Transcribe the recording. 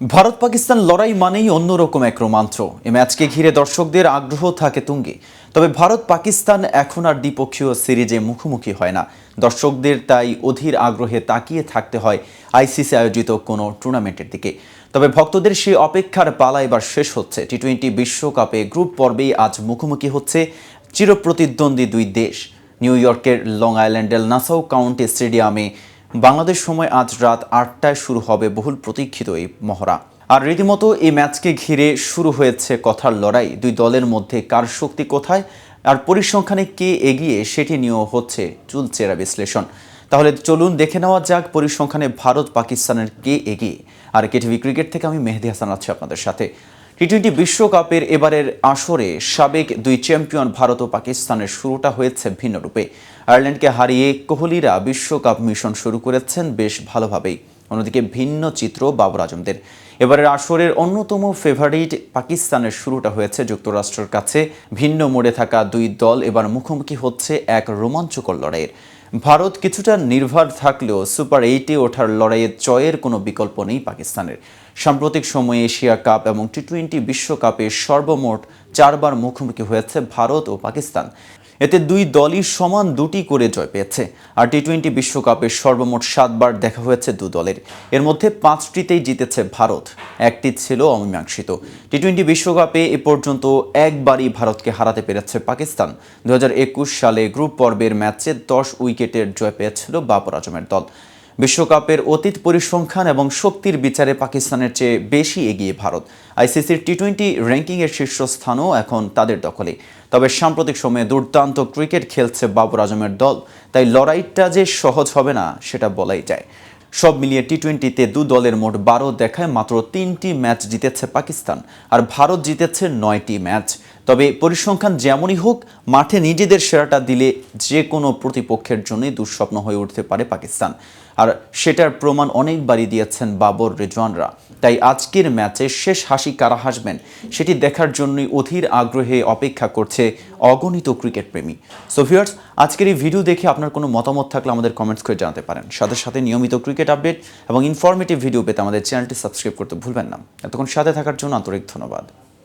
ভারত পাকিস্তান লড়াই মানেই অন্যরকম এক রোমাঞ্চ। এ ম্যাচকে ঘিরে দর্শকদের আগ্রহ থাকে তুঙ্গে। তবে ভারত পাকিস্তান এখন আর দ্বিপক্ষীয় সিরিজে মুখোমুখি হয় না। দর্শকদের তাই অধীর আগ্রহে তাকিয়ে থাকতে হয় আইসিসি আয়োজিত কোনো টুর্নামেন্টের দিকে। তবে ভক্তদের সেই অপেক্ষার পালা এবার শেষ হচ্ছে। টি টোয়েন্টি বিশ্বকাপে গ্রুপ পর্বেই আজ মুখোমুখি হচ্ছে চিরপ্রতিদ্বন্দ্বী দুই দেশ। নিউ ইয়র্কের লং আইল্যান্ডের নাসাউ কাউন্টি স্টেডিয়ামে বাংলাদেশ সময় আজ রাত আটটায় শুরু হবে বহুল প্রতীক্ষিত এই মহড়া। আর রীতিমতো এই ম্যাচকে ঘিরে শুরু হয়েছে কথার লড়াই। দুই দলের মধ্যে কার শক্তি কোথায় আর পরিসংখ্যানে কে এগিয়ে সেটি নিয়েও হচ্ছে চুলচেরা বিশ্লেষণ। তাহলে চলুন দেখে নেওয়া যাক পরিসংখ্যানে ভারত পাকিস্তানের কে এগিয়ে। আর কেটিভি ক্রিকেট থেকে আমি মেহেদি হাসান আছি আপনাদের সাথে। টি টোয়েন্টি বিশ্বকাপের এবারের আসরে সাবেক দুই চ্যাম্পিয়ন ভারত ও পাকিস্তানের শুরুটা হয়েছে ভিন্ন রূপে। আয়ারল্যান্ডকে হারিয়ে কোহলিরা বিশ্বকাপ মিশন শুরু করেছেন বেশ ভালোভাবেই। অন্যদিকে ভিন্ন চিত্র বাবর আজমদের। এবারের আসরের অন্যতম ফেভারিট পাকিস্তানের শুরুটা হয়েছে যুক্তরাষ্ট্রের কাছে। ভিন্ন মোড়ে থাকা দুই দল এবার মুখোমুখি হচ্ছে এক রোমাঞ্চকর লড়াইয়ের। ভারত কিছুটা নির্ভর থাকলেও সুপার এইটে ওঠার লড়াইয়ে জয়ের কোনো বিকল্প নেই পাকিস্তানের। সাম্প্রতিক সময়ে এশিয়া কাপ এবং টি টোয়েন্টি বিশ্বকাপে সর্বমোট চারবার মুখোমুখি হয়েছে ভারত ও পাকিস্তান। এতে দুই দলই সমান দুটি করে জয় পেয়েছে। আর টি টোয়েন্টি বিশ্বকাপে সর্বমোট সাতবার দেখা হয়েছে দু দলের। এর মধ্যে পাঁচটিতেই জিতেছে ভারত। একটি ছিল অমীমাংসিত। টি টোয়েন্টি বিশ্বকাপে এ পর্যন্ত একবারই ভারতকে হারাতে পেরেছে পাকিস্তান। দু হাজার একুশ সালে গ্রুপ পর্বের ম্যাচে দশ উইকেটের জয় পেয়েছিল বাবর আজমের দল। বিশ্বকাপের অতীত পরিসংখ্যান এবং শক্তির বিচারে পাকিস্তানের চেয়ে বেশি এগিয়ে ভারত। আইসিসির টি টোয়েন্টি র্যাঙ্কিংয়ের শীর্ষস্থানও এখন তাদের দখলে। তবে সাম্প্রতিক সময়ে দুর্দান্ত ক্রিকেট খেলছে বাবর আজমের দল। তাই লড়াইটা যে সহজ হবে না, সেটা বলাই যায়। সব মিলিয়ে টি টোয়েন্টিতে দু দলের মোট বারো দেখায় মাত্র তিনটি ম্যাচ জিতেছে পাকিস্তান। আর ভারত জিতেছে নয়টি ম্যাচ। তবে পরিসংখ্যান যেমনই হোক, মাঠে নিজেদের সেরাটা দিলে যে কোনো প্রতিপক্ষের জন্যই দুঃস্বপ্ন হয়ে উঠতে পারে পাকিস্তান। আর সেটার প্রমাণ অনেকবারই দিয়েছেন বাবর রেজওয়ানরা। তাই আজকের ম্যাচে শেষ হাসি কারা হাসবেন, সেটি দেখার জন্যই অধীর আগ্রহে অপেক্ষা করছে অগণিত ক্রিকেট প্রেমী সো ভিউয়ার্স আজকের এই ভিডিও দেখে আপনার কোনো মতামত থাকলে আমাদের কমেন্টস করে জানাতে পারেন। সাথে সাথে নিয়মিত ক্রিকেট আপডেট এবং ইনফরমেটিভ ভিডিও পেতে আমাদের চ্যানেলটি সাবস্ক্রাইব করতে ভুলবেন না। এতক্ষণ সাথে থাকার জন্য আন্তরিক ধন্যবাদ।